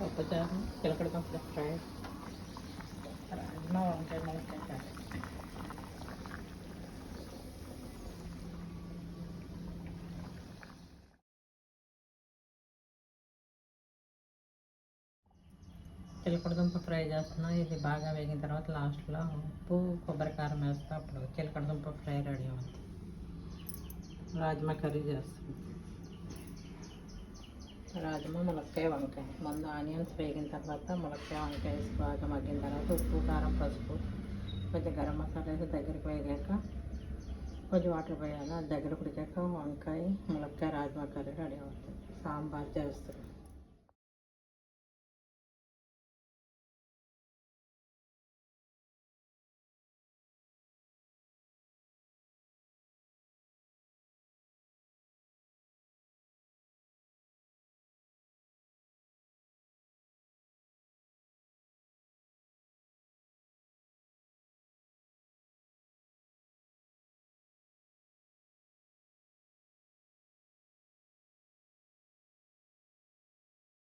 పప్పుచారు చిలకడ ఫ్రై. రాజ్మా వంకాయ కర్రీ ఫ్రై చేస్తున్నా. ఇది బాగా వేగిన తర్వాత లాస్ట్లో ఉప్పు కొబ్బరి కారం వేస్తా. అప్పుడు చిలకడదుంప ఫ్రై రెడీ అవుతుంది. రాజ్మా కర్రీ చేస్తుంది. రాజ్మా ములక్కాయ వంకాయ. ముందు ఆనియన్స్ వేగిన తర్వాత ములక్కాయ వంకాయ వేసి బాగా మగ్గిన తర్వాత ఉప్పు కారం పసుపు కొంచెం గరం మసాలా వేసి దగ్గరికి వేగాక కొంచెం వాటర్ పోయాలి. దగ్గర ఉడికాక వంకాయ ములక్కాయ రాజ్మా కర్రీ రెడీ అవుతుంది. సాంబార్ చేస్తుంది